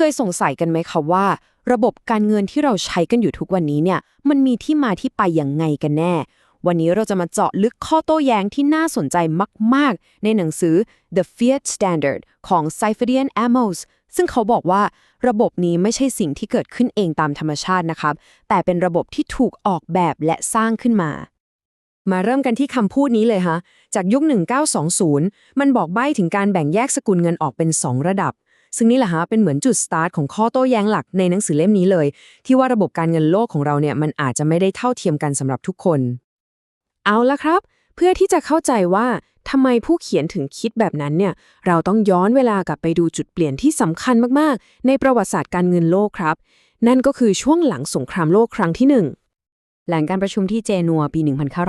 เคยสงสัยกันไหมคะว่า ระบบการเงินที่เราใช้กันอยู่ทุกวันนี้เนี่ย มันมีที่มาที่ไปอย่างไงกันแน่ วันนี้เราจะมาเจาะลึกข้อโต้แย้งที่น่าสนใจมาก ๆ ในหนังสือ The Fiat Standard ของ s y f e d i a n Amos ซึ่งเขาบอกว่าระบบนี้ไม่ใช่สิ่งที่เกิดขึ้นเองตามธรรมชาตินะครับ แต่เป็นระบบที่ถูกออกแบบและสร้างขึ้นมา มาเริ่มกันที่คำพูดนี้เลยฮะ จากยุค 1920 มันบอกใบ้ถึงการแบ่งแยกสกุลเงินออกเป็น 2 ระดับ ซึ่งนี่แหละฮะเป็นเหมือนจุดสตาร์ทของข้อโต้แย้งหลักในหนังสือเล่มนี้เลย ที่ว่าระบบการเงินโลกของเราเนี่ยมันอาจจะไม่ได้เท่าเทียมกันสำหรับทุกคน เอาละครับ เพื่อที่จะเข้าใจว่าทำไมผู้เขียนถึงคิดแบบนั้นเนี่ยเราต้องย้อนเวลากลับไปดูจุดเปลี่ยนที่สำคัญมากๆ ในประวัติศาสตร์การเงินโลกครับ นั่นก็คือช่วงหลังสงครามโลกครั้งที่หนึ่งหลังการประชุมที่เจนัวปี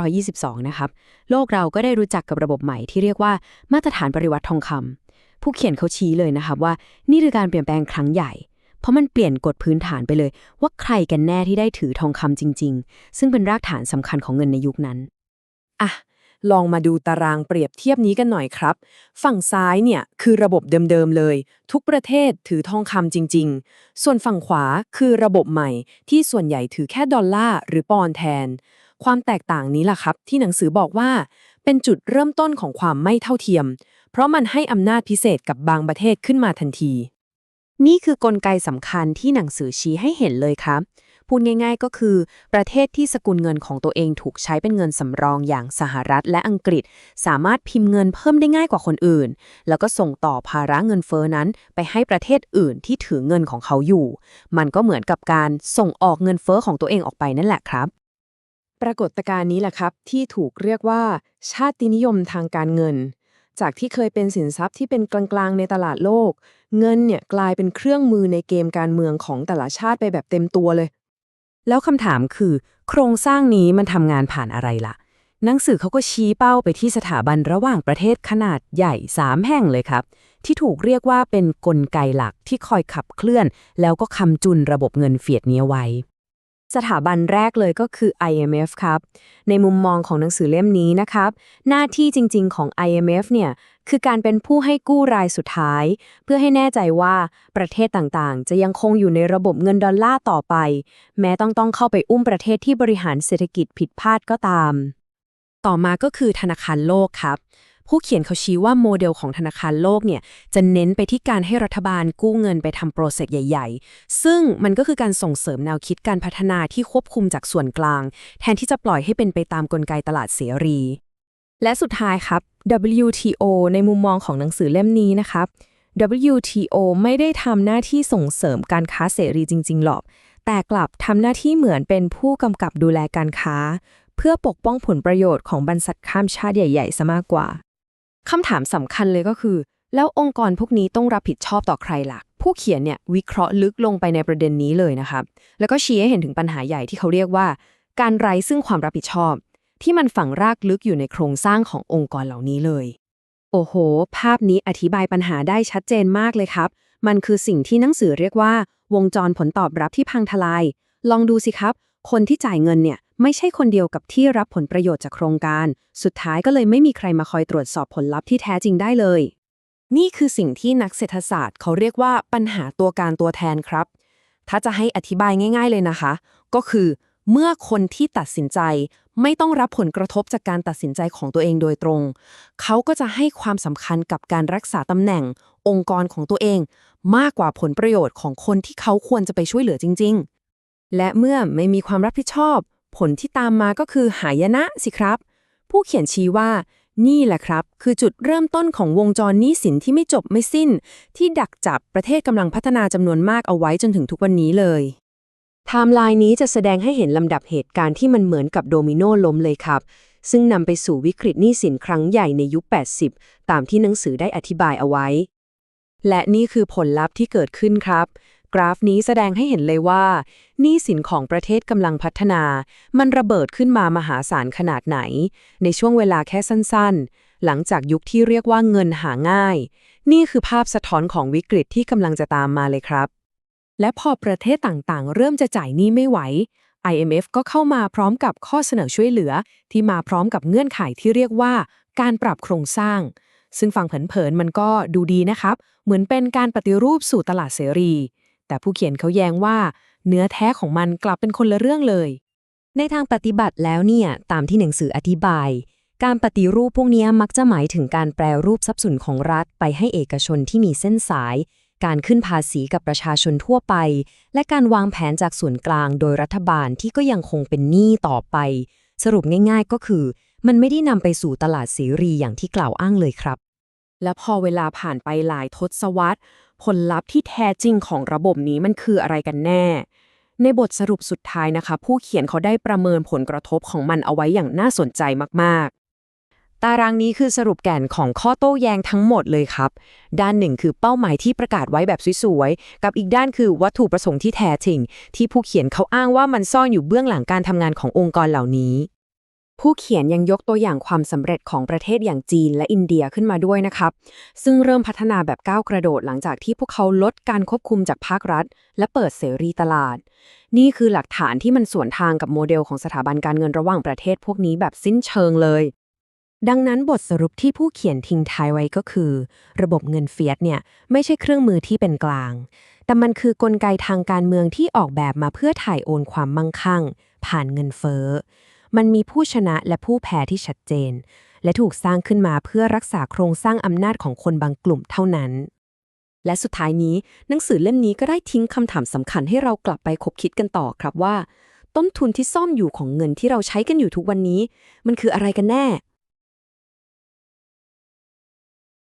1922 นะครับ โลกเราก็ได้รู้จักกับระบบใหม่ที่เรียกว่ามาตรฐานปริวัติทองคำ ผู้เขียนเขาชี้เลยนะครับว่า นี่คือการเปลี่ยนแปลงครั้งใหญ่ เพราะมันเปลี่ยนกฎพื้นฐานไปเลย ว่าใครกันแน่ที่ได้ถือทองคำจริง ๆ ซึ่งเป็นรากฐานสำคัญของเงินในยุคนั้นอะลองมาดูตารางเปรียบเทียบนี้กันหน่อยครับ ฝั่งซ้ายเนี่ยคือระบบเดิมๆเลย ทุกประเทศถือทองคำจริง ๆ ส่วนฝั่งขวาคือระบบใหม่ ที่ส่วนใหญ่ถือแค่ดอลลาร์หรือปอนด์แทน ความแตกต่างนี้ล่ะครับ ที่หนังสือบอกว่า เป็นจุดเริ่มต้นของความไม่เท่าเทียม เพราะมันให้อำนาจพิเศษกับบางประเทศขึ้นมาทันที นี่คือกลไกสำคัญที่หนังสือชี้ให้เห็นเลยครับพูดง่ายๆ ก็คือ ประเทศที่สกุลเงินของตัวเองถูกใช้เป็นเงินสำรองอย่างสหรัฐและอังกฤษ สามารถพิมพ์เงินเพิ่มได้ง่ายกว่าคนอื่น แล้วก็ส่งต่อภาระเงินเฟอ้อนั้น ไปให้ประเทศอื่นที่ถือเงินของเขาอยู่ มันก็เหมือนกับการส่งออกเงินเฟอ้อของตัวเองออกไปนั่นแหละครับ ปรากฏการณ์นี้แหละครับที่ถูกเรียกว่า ชาตินิยมทางการเงิน จากที่เคยเป็นสินทรัพย์ที่เป็นกลางๆในตลาดโลก เงินเนี่ยกลายเป็นเครื่องมือในเกมการเมืองของแต่ละชาติไปแบบเต็มตัวเลย แล้วคำถามคือ โครงสร้างนี้มันทำงานผ่านอะไรล่ะ หนังสือเขาก็ชี้เป้าไปที่สถาบันระหว่างประเทศขนาดใหญ่3แห่งเลยครับ ที่ถูกเรียกว่าเป็นนกลไกหลักที่คอยขับเคลื่อน แล้วก็คำจุนระบบเงินเฟียดนี้ไว้ สถาบันแรกเลยก็คือ IMF ครับ ในมุมมองของหนังสือเล่มนี้นะครับ หน้าที่จริง ๆ ของ IMF เนี่ยคือการเป็นผู้ให้กู้รายสุดท้าย เพื่อให้แน่ใจว่าประเทศต่างๆ จะยังคงอยู่ในระบบเงินดอลลาร์ต่อไป แม้ต้องต้องเข้าไปอุ้มประเทศที่บริหารเศรษฐกิจผิดพลาดก็ตาม ต่อมาก็คือธนาคารโลกครับ ผู้เขียนเขาชี้ว่าโมเดลของธนาคารโลกเนี่ยจะเน้นไปที่การให้รัฐบาลกู้เงินไปทำโปรเซสใหญ่ ๆ ซึ่งมันก็คือการส่งเสริมแนวคิดการพัฒนาที่ควบคุมจากส่วนกลาง แทนที่จะปล่อยให้เป็นไปตามกลไกตลาดเสรี และสุดท้ายครับ WTO ในมุมมองของหนังสือเล่มนี้นะครับ WTO ไม่ได้ทำหน้าที่ส่งเสริมการค้าเสรีจริง ๆ หรอก แต่กลับทำหน้าที่เหมือนเป็นผู้กำกับดูแลการค้า เพื่อปกป้องผลประโยชน์ของบรรษัทข้ามชาติใหญ่ ๆ ซะมากกว่า คำถามสำคัญเลยก็คือ แล้วองค์กรพวกนี้ต้องรับผิดชอบต่อใครล่ะผู้เขียนเนี่ยวิเคราะห์ลึกลงไปในประเด็นนี้เลยนะครับ แล้วก็ชี้ให้เห็นถึงปัญหาใหญ่ที่เขาเรียกว่า การไร้ซึ่งความรับผิดชอบ ที่มันฝังรากลึกอยู่ในโครงสร้างขององค์กรเหล่านี้เลย โอ้โห ภาพนี้อธิบายปัญหาได้ชัดเจนมากเลยครับ มันคือสิ่งที่หนังสือเรียกว่า วงจรผลตอบรับที่พังทลาย ลองดูสิครับ คนที่จ่ายเงินเนี่ย ไม่ใช่คนเดียวกับที่รับผลประโยชน์จากโครงการ สุดท้ายก็เลยไม่มีใครมาคอยตรวจสอบผลลัพธ์ที่แท้จริงได้เลย นี่คือสิ่งที่นักเศรษฐศาสตร์เขาเรียกว่าปัญหาตัวการตัวแทนครับ ถ้าจะให้อธิบายง่าย ๆเลยนะคะ ก็คือ เมื่อคนที่ตัดสินใจ ไม่ต้องรับผลกระทบจากการตัดสินใจของตัวเองโดยตรง เขาก็จะให้ความสำคัญกับการรักษาตำแหน่ง องค์กรของตัวเอง มากกว่าผลประโยชน์ของคนที่เขาควรจะไปช่วยเหลือจริง ๆ และเมื่อไม่มีความรับผิดชอบ ผลที่ตามมาก็คือหายนะสิครับ ผู้เขียนชี้ว่านี่แหละครับ คือจุดเริ่มต้นของวงจรหนี้สินที่ไม่จบไม่สิ้น ที่ดักจับประเทศกำลังพัฒนาจำนวนมากเอาไว้จนถึงทุกวันนี้เลยไทม์ไลน์นี้จะแสดงให้เห็นลำดับเหตุการณ์ที่มันเหมือนกับโดมิโนล้มเลยครับ ซึ่งนำไปสู่วิกฤตหนี้สินครั้งใหญ่ในยุค 80 ตามที่หนังสือได้อธิบายเอาไว้ และนี่คือผลลัพธ์ที่เกิดขึ้นครับ กราฟนี้แสดงให้เห็นเลยว่าหนี้สินของประเทศกำลังพัฒนา มันระเบิดขึ้นมามหาศาลขนาดไหน ในช่วงเวลาแค่สั้นๆ หลังจากยุคที่เรียกว่าเงินหาง่าย นี่คือภาพสะท้อนของวิกฤตที่กำลังจะตามมาเลยครับ และพอประเทศต่างๆ เริ่มจะจ่ายหนี้ไม่ไหว IMF ก็เข้ามาพร้อมกับข้อเสนอช่วยเหลือ ที่มาพร้อมกับเงื่อนไขที่เรียกว่า การปรับโครงสร้าง ซึ่งฟังเผินๆมันก็ดูดีนะครับ เหมือนเป็นการปฏิรูปสู่ตลาดเสรี แต่ผู้เขียนเขาแย้งว่า เนื้อแท้ของมันกลับเป็นคนละเรื่องเลย ในทางปฏิบัติแล้วเนี่ย ตามที่หนังสืออธิบาย การปฏิรูปพวกนี้มักจะหมายถึงการแปรรูปทรัพย์สินของรัฐไปให้เอกชนที่มีเส้นสาย การขึ้นภาษีกับประชาชนทั่วไป และการวางแผนจากส่วนกลางโดยรัฐบาลที่ก็ยังคงเป็นหนี้ต่อไป สรุปง่าย ๆ ก็คือ มันไม่ได้นำไปสู่ตลาดเสรีอย่างที่กล่าวอ้างเลยครับ และพอเวลาผ่านไปหลายทศวรรษ ผลลัพธ์ที่แท้จริงของระบบนี้มันคืออะไรกันแน่ ในบทสรุปสุดท้ายนะคะ ผู้เขียนเขาได้ประเมินผลกระทบของมันเอาไว้อย่างน่าสนใจมากๆ ตารางนี้คือสรุปแก่นของข้อโต้แย้งทั้งหมดเลยครับ ด้านหนึ่งคือเป้าหมายที่ประกาศไว้แบบสวยๆ กับอีกด้านคือวัตถุประสงค์ที่แท้จริง ที่ผู้เขียนเขาอ้างว่ามันซ่อนอยู่เบื้องหลังการทำงานขององค์กรเหล่านี้ ผู้เขียนยังยกตัวอย่างความสำเร็จของประเทศอย่างจีนและอินเดียขึ้นมาด้วยนะครับ ซึ่งเริ่มพัฒนาแบบก้าวกระโดดหลังจากที่พวกเขาลดการควบคุมจากภาครัฐ และเปิดเสรีตลาด นี่คือหลักฐานที่มันสวนทางกับโมเดลของสถาบันการเงินระหว่างประเทศพวกนี้แบบสิ้นเชิงเลย ดังนั้นบทสรุปที่ผู้เขียนทิ้งท้ายไว้ก็คือ ระบบเงินเฟียสเนี่ยไม่ใช่เครื่องมือที่เป็นกลาง แต่มันคือกลไกทางการเมืองที่ออกแบบมาเพื่อถ่ายโอนความมั่งคั่ง ผ่านเงินเฟ้อ มันมีผู้ชนะและผู้แพ้ที่ชัดเจน และถูกสร้างขึ้นมาเพื่อรักษาโครงสร้างอำนาจของคนบางกลุ่มเท่านั้น และสุดท้ายนี้ หนังสือเล่มนี้ก็ได้ทิ้งคำถามสำคัญให้เรากลับไปคบคิดกันต่อครับว่า ต้นทุนที่ซ่อมอยู่ของเงินที่เราใช้กันอยู่ทุกวันนี้ มันคืออะไรกันแน่